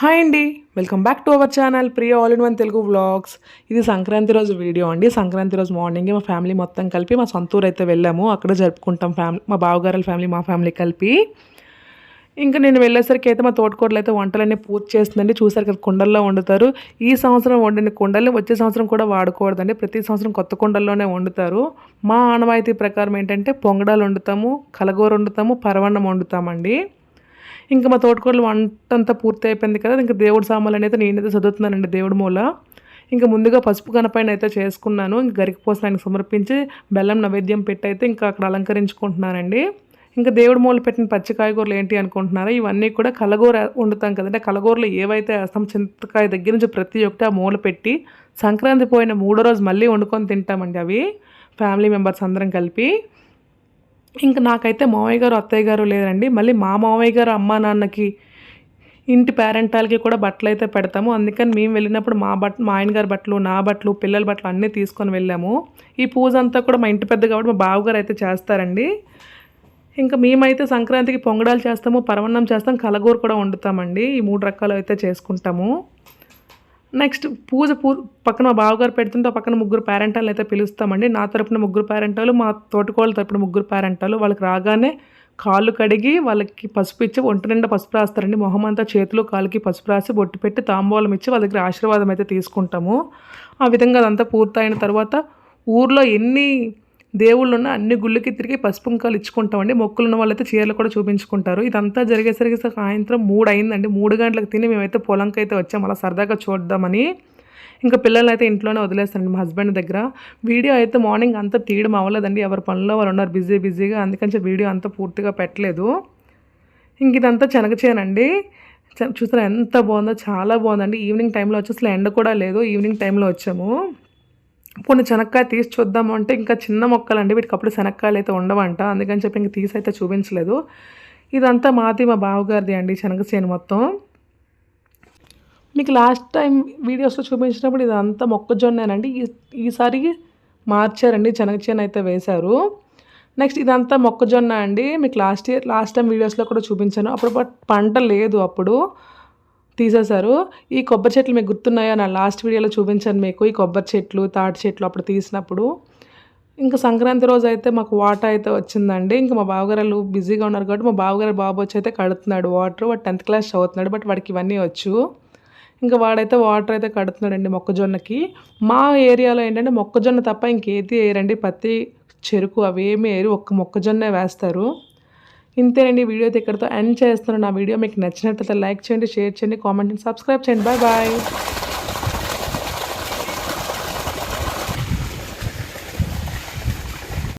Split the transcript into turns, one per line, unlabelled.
Hi అండి. Welcome back to our channel Priya all in one Telugu vlogs. ఇది సంక్రాంతి రోజు video అండి. సంక్రాంతి రోజు మార్నింగ్ మా ఫ్యామిలీ మొత్తం కలిపి మా సొంతూరు అయితే వెళ్ళాము. అక్కడ జరుపుకుంటాం ఫ్యామిలీ మా బావగారుల ఫ్యామిలీ మా ఫ్యామిలీ కలిపి. ఇంకా నేను వెళ్ళేసరికి అయితే మా తోటకోడలు అయితే వంటలన్నీ పూర్తి చేస్తుందండి. చూసారు కదా కుండల్లో వండుతారు. ఈ సంవత్సరం వండిన కుండల్ని వచ్చే సంవత్సరం కూడా వాడకూడదండి ప్రతి సంవత్సరం కొత్త కుండల్లోనే వండుతారు. మా ఆనవాయితీ ప్రకారం ఏంటంటే పొంగడాలు వండుతాము కలగూర వండుతాము పరవన్నం వండుతామండి. ఇంకా మా తోటకూరలు వంట అంతా పూర్తి అయిపోయింది కదా ఇంకా దేవుడు సామాన్లు అనేది నేనైతే చదువుతున్నానండి దేవుడి మూల. ఇంకా ముందుగా పసుపు కనపైన అయితే చేసుకున్నాను ఇంకా గరికిపోసిన ఆయనకు సమర్పించి బెల్లం నైవేద్యం పెట్టి అయితే ఇంకా అక్కడ అలంకరించుకుంటున్నానండి. ఇంకా దేవుడు మూల పెట్టిన పచ్చి కాయగూరలు ఏంటి అనుకుంటున్నారా? ఇవన్నీ కూడా కలగూర వండుతాం కదంటే కలగూరలు ఏవైతే వేస్తాం చింతకాయ దగ్గర నుంచి ప్రతి ఒక్కటి ఆ మూల పెట్టి సంక్రాంతి పోయిన మూడో రోజు మళ్ళీ వండుకొని తింటామండి అవి. ఫ్యామిలీ మెంబర్స్ అందరం కలిపి. ఇంకా నాకైతే మావయ్య గారు అత్తయ్య గారు లేరండి. మళ్ళీ మా మావయ్య గారు అమ్మా నాన్నకి ఇంటి పేరెంటాలకి కూడా బట్టలు అయితే పెడతాము. అందుకని మేము వెళ్ళినప్పుడు మా బట్ మా ఆయన గారి బట్టలు నా బట్టలు పిల్లల బట్టలు అన్నీ తీసుకొని వెళ్ళాము. ఈ పూజ అంతా కూడా మా ఇంటి పెద్ద కాబట్టి మా బావగారు అయితే చేస్తారండి. ఇంకా మేమైతే సంక్రాంతికి పొంగడాలు చేస్తాము పరవన్నం చేస్తాం కలగూర కూడా వండుతామండి. ఈ మూడు రకాలు అయితే చేసుకుంటాము. నెక్స్ట్ పూజ పూ పక్కన మా బావగారు పెడుతుంటే పక్కన ముగ్గురు పేరెంటాలు అయితే పిలుస్తామండి. నా తరపున ముగ్గురు పేరెంటాలు మా తోటకోళ్ళ తరపున ముగ్గురు పేరెంటాలు వాళ్ళకి రాగానే కాళ్ళు కడిగి వాళ్ళకి పసుపు ఇచ్చి ఒంటి నిండా పసుపు రాస్తారండి. మొహం అంతా చేతులు కాళ్ళకి పసుపు రాసి బొట్టు పెట్టి తాంబూలం ఇచ్చి వాళ్ళ దగ్గర ఆశీర్వాదం అయితే తీసుకుంటాము. ఆ విధంగా అదంతా పూర్తయిన తర్వాత ఊర్లో ఎన్ని దేవుళ్ళు ఉన్న అన్ని గుళ్ళకి తిరిగి పసుపుంకాలు ఇచ్చుకుంటామండి. మొక్కులు ఉన్న వాళ్ళైతే చీరలు కూడా చూపించుకుంటారు. ఇదంతా జరిగేసరికి సాయంత్రం మూడు అయిందండి మూడు గంటలకు తిని మేమైతే పొలంకి అయితే వచ్చాము అలా సరదాగా చూద్దామని. ఇంకా పిల్లలు అయితే ఇంట్లోనే వదిలేస్తానండి మా హస్బెండ్ దగ్గర. వీడియో అయితే మార్నింగ్ అంతా తీయడం అవ్వలేదండి. ఎవరి పనిలో వాళ్ళు ఉన్నారు. బిజీ బిజీగా. అందుకని వీడియో అంతా పూర్తిగా పెట్టలేదు. ఇంక ఇదంతా శనగచేనండి. చూసారా ఎంత బాగుందో. చాలా బాగుందండి. ఈవినింగ్ టైంలో వచ్చి అసలు ఎండ కూడా లేదు. ఈవినింగ్ టైంలో వచ్చాము. కొన్ని శనక్కాయ తీసి చూద్దాము అంటే ఇంకా చిన్న మొక్కలు అండి వీటికి అప్పుడు శనక్కాయలు అయితే ఉండవంట. అందుకని చెప్పి ఇంక తీసి అయితే చూపించలేదు. ఇదంతా మాది మా బావగారిది అండి శనగ చేను మొత్తం. మీకు లాస్ట్ టైం వీడియోస్లో చూపించినప్పుడు ఇదంతా మొక్కజొన్నేనండి. ఈసారి మార్చారండి శనగ చేను అయితే వేశారు. నెక్స్ట్ ఇదంతా మొక్కజొన్న అండి. మీకు లాస్ట్ ఇయర్ లాస్ట్ టైం వీడియోస్లో కూడా చూపించాను. అప్పుడు పంట లేదు అప్పుడు. తీసేశారు. ఈ కొబ్బరి చెట్లు మీకు గుర్తున్నాయో? నా లాస్ట్ వీడియోలో చూపించాను మీకు. ఈ కొబ్బరి చెట్లు తాటి చెట్లు అప్పుడు తీసినప్పుడు. ఇంకా సంక్రాంతి రోజు అయితే మాకు వాటర్ అయితే వచ్చిందండి. ఇంకా మా బావగారు బిజీగా ఉన్నారు కాబట్టి మా బావగారు బాబు వచ్చి అయితే కడుతున్నాడు వాటర్. వాడు టెన్త్ క్లాస్ చదువుతున్నాడు బట్ వాడికి ఇవన్నీ వచ్చు. ఇంకా వాడైతే వాటర్ అయితే కడుతున్నాడండి మొక్కజొన్నకి. మా ఏరియాలో ఏంటంటే మొక్కజొన్న తప్ప ఇంకేది వేయరండి పత్తి చెరుకు అవి ఏమి వేయరు ఒక్క మొక్కజొన్నే వేస్తారు. ఇంతేనండి వీడియో అయితే ఇక్కడితో ఎండ్ చేస్తున్నాను. నా వీడియో మీకు నచ్చినట్లయితే లైక్ చేయండి షేర్ చేయండి కామెంట్ సబ్స్క్రైబ్ చేయండి. Bye bye